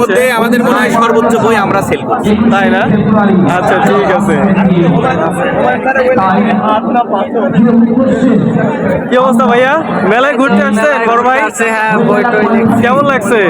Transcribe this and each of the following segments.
মধ্যে আমাদের মনে হয় সর্বোচ্চ বই আমরা সেল করছি। তাই না? আচ্ছা ঠিক আছে। কি অবস্থা ভাইয়া? মেলায় ঘুরতে আসছে বড় ভাই? হ্যাঁ বই কেমন লাগছে?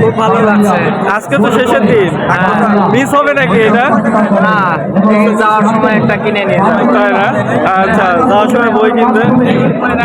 খুব ভালো লাগছে। আজকে তো শেষের দিন। মিস হবে নাকি এটা? না যাওয়ার সময় একটা কিনে নিয়ে তাই না? আচ্ছা যাওয়ার সময় বই কিনতে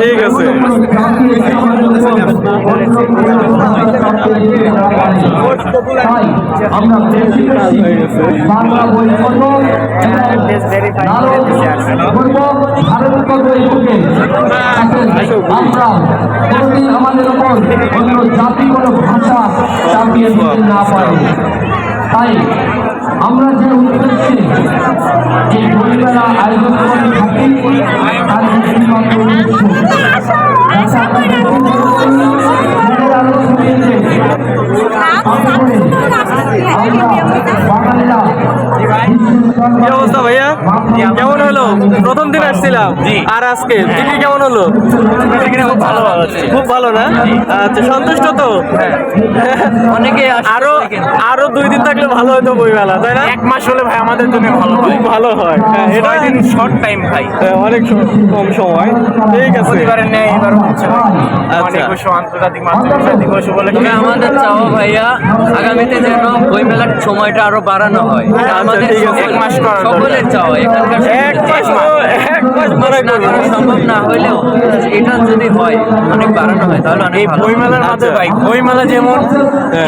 ঠিক আছে। আমরা বেশি বেশি বাংলা আমরা আমাদের উপর অন্য জাতি কোনো ভাষা চাপিয়ে দিতে না পারি। তাই আমরা যে উদ্দেশ্যে যে বইমেলা আয়োজন করে থাকি কি অবস্থা? ভাইয়া? কেমন হলো? প্রথম দিন আসছিলাম। আর আজকে? কেমন হলো? খুব ভালো খুব ভালো না? আচ্ছা সন্তুষ্ট তো? অনেকে আরও আরও দুই দিন থাকলে ভালো হতো বই মেলা তাই না? এক মাস হলে ভাই আমাদের জন্য ভালো হয়। খুব ভালো হয়। হ্যাঁ, এটা দিন শর্ট টাইম ভাই। হ্যাঁ, অনেক কম সময়। ঠিক আছে। প্রতিবারের ন্যায় এবার হচ্ছে আচ্ছা। আন্তর্জাতিক মাতৃভাষা দিবস উপলক্ষে আমাদের চাওয়া ভাইয়া আগামীতে যেন বই মেলার সময়টা আরও বাড়ানো হয়। আমাদের ঠিক আছে। এক মাস করার সকলের চাওয়া এখানকার এক তো এক মাস না করা সম্ভব না হলেও এটা যদি হয় অনেক বাড়ানো হয় তাহলে অনেক এই ভালো। বইমেলার মাধ্যমে আচ্ছা। ভাই বইমেলা যেমন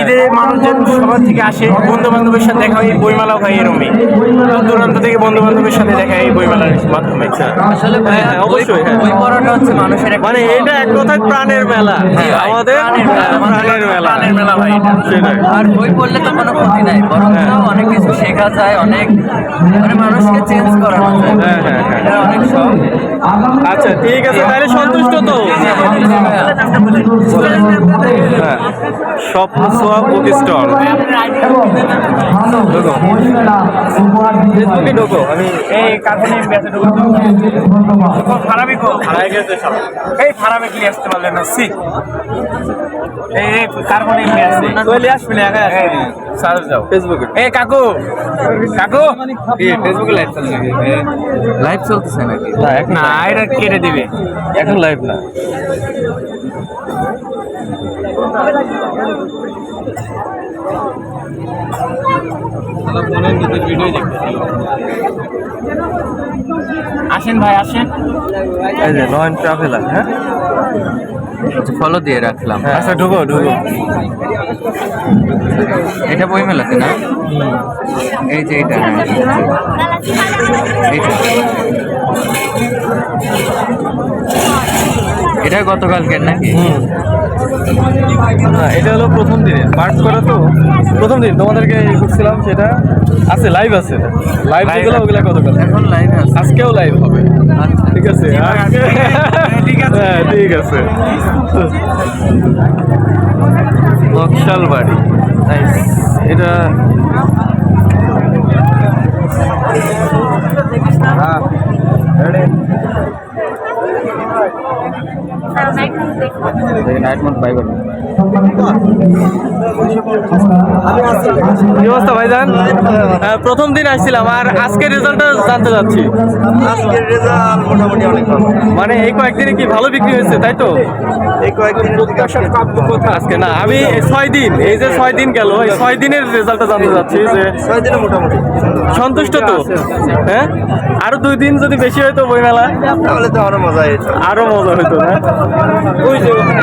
ঈদে মানুষজন সবার থেকে আসে বন্ধু বান্ধবের সাথে দেখা হয় এই বইমেলাও ভাই এরমই। দূর দূরান্ত থেকে বন্ধু বান্ধবের সাথে দেখা হয় এই বইমেলার মাধ্যমে। আসলে হ্যাঁ, হ্যাঁ, বই- অবশ্যই, হ্যাঁ। বই পড়াটা হচ্ছে মানুষের মানে এটা এক কথায় প্রাণের মেলা। হ্যাঁ, আমাদের প্রাণের মেলা, প্রাণের মেলা প্রাণের মেলা। ভাই। আর বই পড়লে তো কোনো ক্ষতি নাই বরং অনেক কিছু শেখা যায় অনেক মানে মানুষকে চেঞ্জ করানো যায়। হ্যাঁ, হ্যাঁ, হ্যাঁ। অনেক আচ্ছা ঠিক আছে তাহলে সন্তুষ্ট তো? হ্যাঁ স্বপ্ন সোয়া বুক স্টল ফেসবুকে ঢোকো আমি এই কারখানে বেঁচে ঢুকো। কো হারাই গেছে সব। এই ফারাবি কি আসতে পারলেন না সি কার্বনে এমনি আছে কইলে আসবি না একা আসবি। সার যাও। ফেসবুকে এই কাকু কাকু। ফেসবুকে লাইভ চলছে নাকি? লাইভ চলতেছে নাকি? না এখন না এটা কেটে দিবে। এখন লাইভ না। আসেন ভাই আসেন। এই যে নয়ন ট্রাভেলার হ্যাঁ? ফলো দিয়ে রাখলাম। আচ্ছা ঢুকো ঢুকো। এটা বই মেলাতে না? এই যে এটা হ্যাঁ। এইটা এটা গতকালকের নাকি? না এটা হলো প্রথম দিনে। পার্ট করা তো প্রথম দিন তোমাদেরকে ই করছিলাম সেটা আছে লাইভ আছে লাইভ যেগুলো। ওগুলা গতকাল। এখন লাইভে আজকেও লাইভ হবে। আচ্ছা। ঠিক আছে। হ্যাঁ ঠিক আছে। নকশাল বাড়ি এটা নাইট মোড পাইবেন কি অবস্থা ভাইজান? হ্যাঁ, প্রথম দিন আসছিলাম আর আজকের রেজাল্টটা জানতে চাচ্ছি। আজকের রেজাল্ট মোটামুটি অনেক ভালো। মানে এই কয়েকদিনে কি ভালো বিক্রি হয়েছে তাই তো? এই কয়েকদিন আজকে। না আমি ছয় দিন এই যে ছয় দিন গেল এই ছয় দিনের রেজাল্টটা জানতে চাচ্ছি যে ছয় দিনে মোটামুটি। সন্তুষ্ট তো? হ্যাঁ? আরও দুই দিন যদি বেশি হয়তো বই মেলা তাহলে তো আরও মজা হয়েছে আরও মজা হইতো না ওই যে ওখানে।